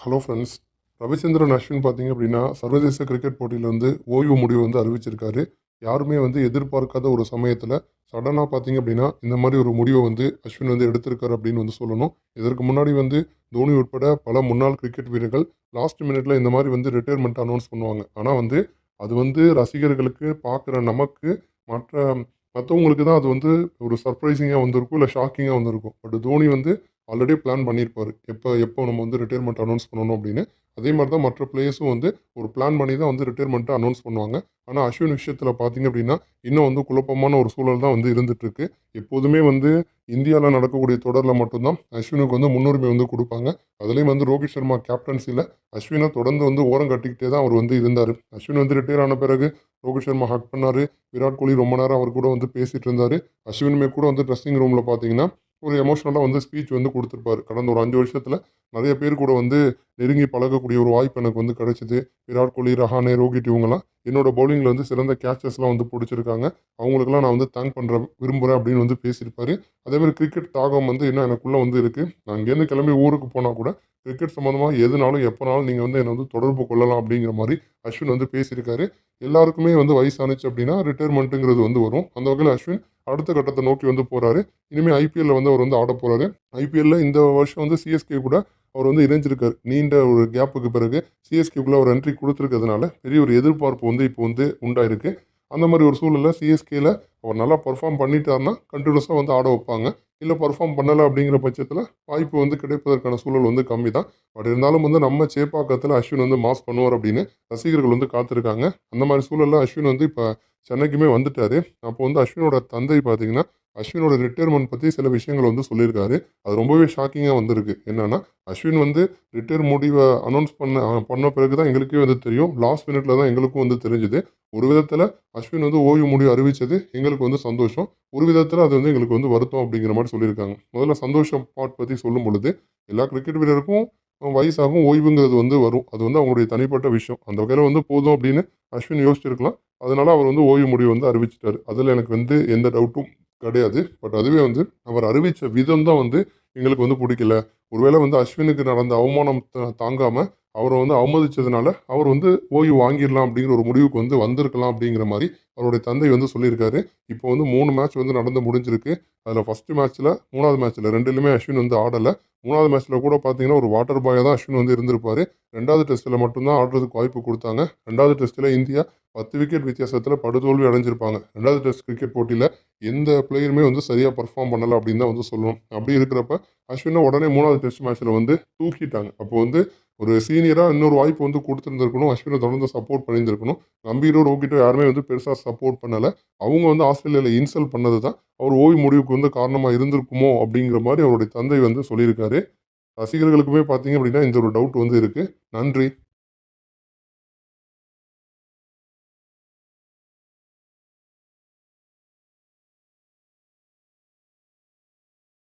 Hello friends Ravichandran Ashwin பார்த்தீங்க அப்படின்னா சர்வதேச கிரிக்கெட் போட்டியில் வந்து ஓய்வு முடிவு வந்து அறிவிச்சிருக்காரு. யாருமே வந்து எதிர்பார்க்காத ஒரு சமயத்தில் சடனாக பார்த்தீங்க அப்படின்னா இந்த மாதிரி ஒரு முடிவை வந்து அஸ்வின் வந்து எடுத்திருக்காரு அப்படின்னு வந்து சொல்லணும். இதற்கு முன்னாடி வந்து தோனி உட்பட பல முன்னாள் கிரிக்கெட் வீரர்கள் லாஸ்ட் மினிட்ல இந்த மாதிரி வந்து ரிட்டையர்மெண்ட் அனௌன்ஸ் பண்ணுவாங்க. ஆனால் வந்து அது வந்து ரசிகர்களுக்கு பார்க்குற நமக்கு மற்ற மற்றவங்களுக்கு தான் அது வந்து ஒரு சர்ப்ரைசிங்காக வந்திருக்கும் இல்லை ஷாக்கிங்காக வந்திருக்கும். பட் தோனி வந்து ஆல்ரெடி பிளான் பண்ணியிருப்பார். எப்போ எப்போ நம்ம வந்து ரிட்டையர்மெண்ட் அனௌன்ஸ் பண்ணணும் அப்படின்னு. அதே மாதிரி தான் மற்ற பிளேயர்ஸும் வந்து ஒரு பிளான் பண்ணி தான் வந்து ரிட்டையர்மெண்ட்டை அனௌன்ஸ் பண்ணுவாங்க. ஆனால் அஸ்வின் விஷயத்தில் பார்த்தீங்க அப்படின்னா இன்னும் வந்து குழப்பமான ஒரு சூழல் தான் வந்து இருந்துகிட்ருக்கு எப்போதுமே வந்து இந்தியாவில் நடக்கக்கூடிய தொடரில் மட்டும்தான் அஸ்வினுக்கு வந்து முன்னுரிமை வந்து கொடுப்பாங்க. அதுலேயும் வந்து ரோஹித் சர்மா கேப்டன்சியில் அஸ்வினை தொடர்ந்து வந்து ஓரம் கட்டிக்கிட்டே தான் அவர் வந்து இருந்தார். அஸ்வின் வந்து ரிட்டையர் ஆன பிறகு ரோஹித் சர்மா ஹக் பண்ணார். விராட் கோலி ரொம்ப நேரம் அவர் கூட வந்து பேசிகிட்டு இருந்தார். அஸ்வினுமே கூட வந்து ட்ரெஸ்ஸிங் ரூமில் பார்த்தீங்கன்னா ஒரு எமோஷனலாக வந்து ஸ்பீச் வந்து கொடுத்துருப்பாரு. கடந்த ஒரு அஞ்சு வருஷத்தில் நிறைய பேர் கூட வந்து நெருங்கி பழகக்கூடிய ஒரு வாய்ப்பு எனக்கு வந்து கிடைச்சிது. விராட் கோலி ரஹானே ரோஹித் இவங்கெல்லாம் என்னோட பவுலிங்கில் வந்து சிறந்த கேச்சஸ்லாம் வந்து பிடிச்சிருக்காங்க. அவங்களுக்குலாம் நான் வந்து தேங்க் பண்ணுற விரும்புகிறேன் அப்படின்னு வந்து பேசியிருப்பாரு. அதேமாதிரி கிரிக்கெட் தாகம் வந்து இன்னும் எனக்குள்ளே வந்து இருக்குது நான் இங்கேருந்து கிளம்பி ஊருக்கு போனால் கூட கிரிக்கெட் சம்மந்தமாக எதுனாலும் எப்போனாலும் நீங்கள் வந்து என்னை வந்து தொடர்பு கொள்ளலாம் அப்படிங்கிற மாதிரி அஸ்வின் வந்து பேசியிருக்காரு. எல்லாருக்குமே வந்து வயசானுச்சு அப்படின்னா ரிட்டையர்மெண்ட்டுங்கிறது வந்து வரும். அந்த வகையில் அஸ்வின் அடுத்த கட்டத்தை நோக்கி வந்து போகிறாரு இனிமேல் ஐபிஎல்ல வந்து அவர் வந்து ஆட போகிறாரு ஐபிஎல்ல இந்த வருஷம் வந்து சிஎஸ்கே கூட அவர் வந்து இணைஞ்சிருக்காரு. நீண்ட ஒரு கேப்புக்கு பிறகு சிஎஸ்கேக்குள்ளே ஒரு என்ட்ரி கொடுத்துருக்கிறதுனால பெரிய ஒரு எதிர்பார்ப்பு வந்து இப்போ வந்து உண்டாயிருக்கு. அந்த மாதிரி ஒரு சூழலில் சிஎஸ்கேல அவர் நல்லா பர்ஃபார்ம் பண்ணிட்டாருன்னா கண்டினியூஸாக வந்து ஆட வைப்பாங்க. இல்லை பர்ஃபார்ம் பண்ணலை அப்படிங்கிற பட்சத்தில் வாய்ப்பு வந்து கிடைப்பதற்கான சூழல் வந்து கம்மி தான் பட் இருந்தாலும் வந்து நம்ம சேப்பாக்கத்தில் அஸ்வின் வந்து மாஸ் பண்ணுவார் அப்படின்னு ரசிகர்கள் வந்து காத்திருக்காங்க. அந்த மாதிரி சூழலில் அஸ்வின் வந்து இப்போ சென்னைக்குமே வந்துட்டாரு. அப்போ வந்து அஸ்வினோட தந்தை பார்த்தீங்கன்னா அஸ்வினோட ரிட்டையர்மெண்ட் பற்றி சில விஷயங்கள் வந்து சொல்லியிருக்காரு. அது ரொம்பவே ஷாக்கிங்காக வந்திருக்கு. என்னன்னா அஸ்வின் வந்து ரிட்டையர் முடிவை அனௌன்ஸ் பண்ண பண்ண பிறகு தான் எங்களுக்கே வந்து தெரியும். லாஸ்ட் மினிட்ல தான் எங்களுக்கும் வந்து தெரிஞ்சுது. ஒரு விதத்தில் அஸ்வின் வந்து ஓய்வு முடிவு அறிவித்தது எங்களுக்கு வந்து சந்தோஷம். ஒரு விதத்தில் அது வந்து எங்களுக்கு வந்து வருத்தம் அப்படிங்கிற மாதிரி சொல்லியிருக்காங்க. முதல்ல சந்தோஷம் பார்ட் பற்றி சொல்லும் பொழுது எல்லா கிரிக்கெட் வீரருக்கும் வயசாகும் ஓய்வுங்கிறது வந்து வரும். அது வந்து அவங்களுடைய தனிப்பட்ட விஷயம். அந்த வகையில் வந்து போதும் அப்படின்னு அஸ்வின் யோசிச்சிருக்கலாம். அதனால் அவர் வந்து ஓய்வு முடிவு வந்து அறிவிச்சிட்டாரு. அதில் எனக்கு வந்து எந்த டவுட்டும் கிடையாது. பட் அதுவே வந்து அவர் அறிவித்த விதம் தான் வந்து எங்களுக்கு வந்து பிடிக்கல. ஒருவேளை வந்து அஸ்வினுக்கு நடந்த அவமானம் தாங்காமல் அவரை வந்து அவமதித்ததுனால அவர் வந்து ஓய்வு வாங்கிடலாம் அப்படிங்கிற ஒரு முடிவுக்கு வந்து வந்திருக்கலாம் அப்படிங்கிற மாதிரி அவருடைய தந்தை வந்து சொல்லியிருக்காரு. இப்போ வந்து மூணு மேட்ச் வந்து நடந்து முடிஞ்சிருக்கு. அதில் ஃபஸ்ட்டு மேட்ச்சில் மூணாவது மேட்ச்சில் ரெண்டுலையுமே அஸ்வின் வந்து ஆடலை. மூணாவது மேட்ச்சில் கூட பார்த்தீங்கன்னா ஒரு வாட்டர் பாயாக தான் அஸ்வின் வந்து இருந்திருப்பாரு. ரெண்டாவது டெஸ்ட்டில் மட்டும்தான் ஆடுறதுக்கு வாய்ப்பு கொடுத்தாங்க. ரெண்டாவது டெஸ்ட்டில் இந்தியா பத்து விக்கெட் வித்தியாசத்தில் படுதோல்வி அடைஞ்சிருப்பாங்க. ரெண்டாவது டெஸ்ட் கிரிக்கெட் போட்டியில் எந்த பிளேயருமே வந்து சரியாக பர்ஃபார்ம் பண்ணலை அப்படின்னு தான் வந்து சொல்லணும். அப்படி இருக்கிறப்ப அஸ்வினை உடனே மூணாவது டெஸ்ட் மேட்ச்சில் வந்து தூக்கிட்டாங்க. அப்போ வந்து ஒரு சீனியராக இன்னொரு வாய்ப்பு வந்து கொடுத்துருந்துருக்கணும். அஸ்வினை தொடர்ந்து சப்போர்ட் பண்ணியிருந்திருக்கணும். கம்பீரோ ரோகிட்டோ யாருமே வந்து பெருசாக சப்போர்ட் பண்ணலை. அவங்க வந்து ஆஸ்திரேலியாவில் இன்சல்ட் பண்ணது தான் அவர் ஓய்வு முடிவுக்கு வந்து காரணமாக இருந்திருக்குமோ அப்படிங்கிற மாதிரி அவருடைய தந்தை வந்து சொல்லியிருக்காரு. ரசிகர்களுக்குமே பார்த்தீங்க அப்படின்னா இந்த ஒரு டவுட் வந்து இருக்குது நன்றி.